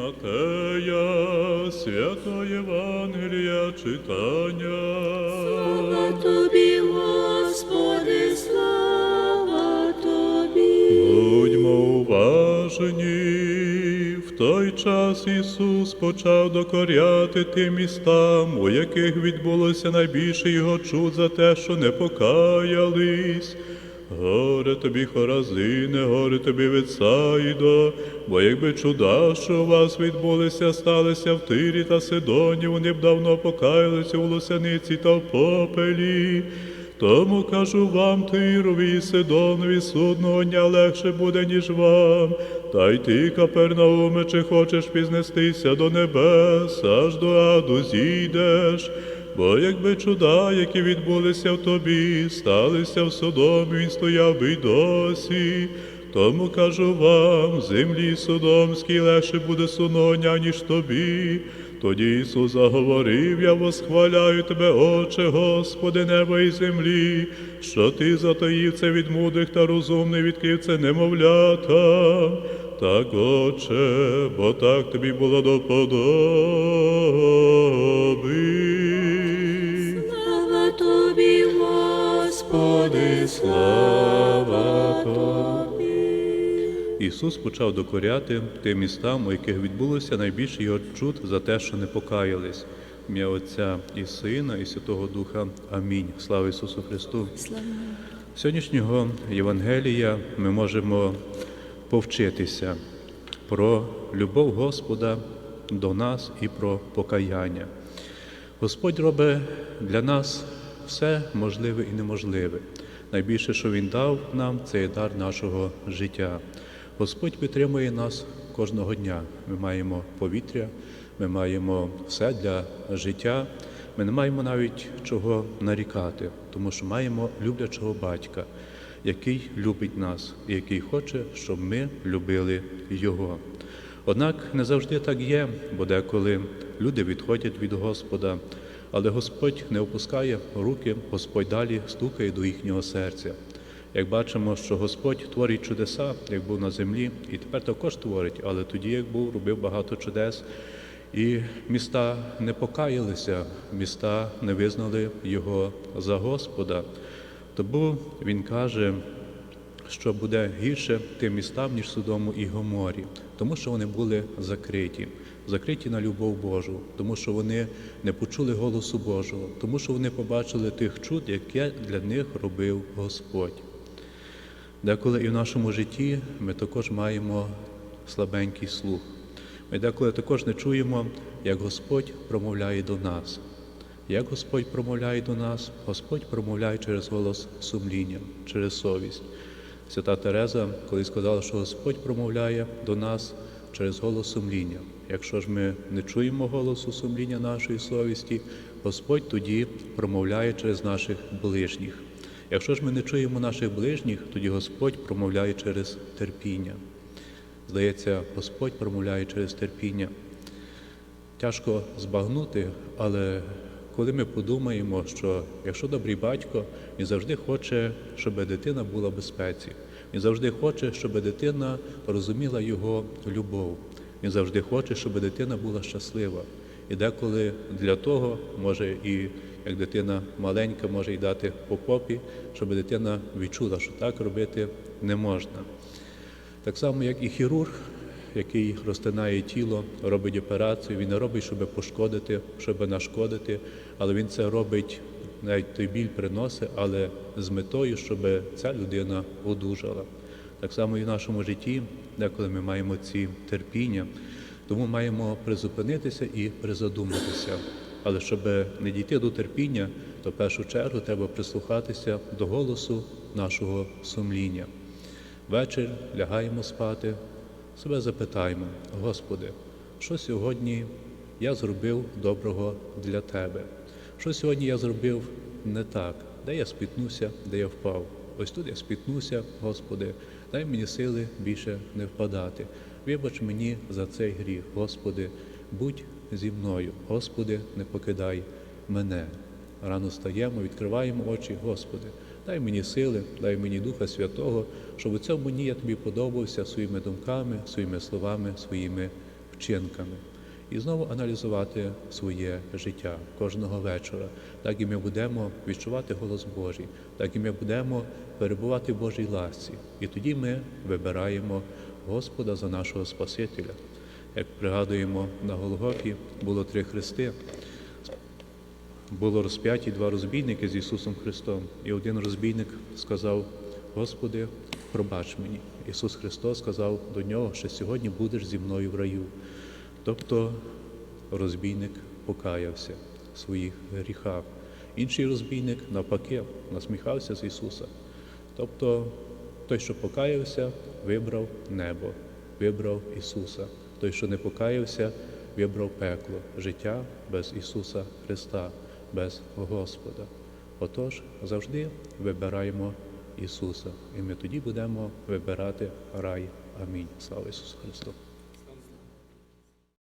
Матея, свято Євангелія читання. Слава тобі, Господи, слава тобі. Будьмо уважні. В той час Ісус почав докоряти тим містам, у яких відбулося найбільше його чуд за те, що не покаялись. Горе тобі, Хоразине, горе тобі Вецаїдо, бо якби чуда, що у вас відбулися, сталися в Тирі та Сидоні, вони б давно покаялися у лосяниці та в попелі. Тому кажу вам, Тирові і Сидонові, судного дня легше буде, ніж вам. Та й ти, Капернауме, чи хочеш пізнестися до небес, аж до аду зійдеш. Бо якби чуда, які відбулися в тобі, сталися в Содомі, він стояв би й досі. Тому кажу вам, землі Содомській легше буде судного дня, ніж тобі. Тоді Ісус заговорив, я восхваляю тебе, Отче, Господи, неба і землі, що ти затаїв це від мудрих та розумних відкрив це немовлята. Так, Отче, бо так тобі було до слава тобі. Ісус почав докоряти тим містам, у яких відбулося найбільше його чуд за те, що не покаялись. В Отця і Сина, і Святого Духа. Амінь. Слава Ісусу Христу! Слава. Сьогоднішнього Євангелія ми можемо повчитися про любов Господа до нас і про покаяння. Господь робить для нас все можливе і неможливе. Найбільше, що Він дав нам, це є дар нашого життя. Господь підтримує нас кожного дня. Ми маємо повітря, ми маємо все для життя. Ми не маємо навіть чого нарікати, тому що маємо люблячого батька, який любить нас і який хоче, щоб ми любили Його. Однак не завжди так є, бо деколи люди відходять від Господа, але Господь не опускає руки, Господь далі стукає до їхнього серця. Як бачимо, що Господь творить чудеса, як був на землі, і тепер також творить, але тоді, як був, робив багато чудес, і міста не покаялися, міста не визнали його за Господа. Тому він каже, що буде гірше тим містам, ніж Содому і Гоморі, тому що вони були закриті, закриті на любов Божу, тому що вони не почули голосу Божого, тому що вони побачили тих чуд, яке для них робив Господь. Деколи і в нашому житті ми також маємо слабенький слух. Ми деколи також не чуємо, як Господь промовляє до нас. Як Господь промовляє до нас, Господь промовляє через голос сумління, через совість. Свята Тереза колись сказала, що Господь промовляє до нас через голос сумління. Якщо ж ми не чуємо голосу сумління нашої совісті, Господь тоді промовляє через наших ближніх. Якщо ж ми не чуємо наших ближніх, тоді Господь промовляє через терпіння. Здається, Господь промовляє через терпіння. Тяжко збагнути, але коли ми подумаємо, що якщо добрий батько, він завжди хоче, щоб дитина була в безпеці. Він завжди хоче, щоб дитина розуміла його любов. Він завжди хоче, щоб дитина була щаслива. І деколи для того може і як дитина маленька, може й дати по попі, щоб дитина відчула, що так робити не можна. Так само, як і хірург, який розтинає тіло, робить операцію, він не робить, щоб пошкодити, щоб нашкодити, але він це робить, навіть той біль приносить, але з метою, щоб ця людина одужала. Так само і в нашому житті, деколи ми маємо ці терпіння, тому маємо призупинитися і призадуматися. Але щоб не дійти до терпіння, то в першу чергу треба прислухатися до голосу нашого сумління. Вечір лягаємо спати, себе запитаємо, Господи, що сьогодні я зробив доброго для Тебе? Що сьогодні я зробив не так? Де я спітнуся, де я впав? Ось тут я спітнуся, Господи, дай мені сили більше не впадати. Вибач мені за цей гріх, Господи, будь зі мною, Господи, не покидай мене. Рано стаємо, відкриваємо очі, Господи, дай мені сили, дай мені Духа Святого, щоб у цьому дні я тобі подобався своїми думками, своїми словами, своїми вчинками. І знову аналізувати своє життя кожного вечора. Так і ми будемо відчувати голос Божий, так і ми будемо перебувати в Божій ласці. І тоді ми вибираємо Господа за нашого Спасителя. Як пригадуємо, на Голгофі було три хрести. Було розп'яті два розбійники з Ісусом Христом. І один розбійник сказав: Господи, пробач мені. Ісус Христос сказав до нього, що сьогодні будеш зі мною в раю. Тобто розбійник покаявся в своїх гріхах. Інший розбійник, навпаки, насміхався з Ісуса. Тобто той, що покаявся, вибрав небо, вибрав Ісуса. Той, що не покаявся, вибрав пекло, життя без Ісуса Христа, без Господа. Отож, завжди вибираємо Ісуса, і ми тоді будемо вибирати рай. Амінь. Слава Ісусу Христу!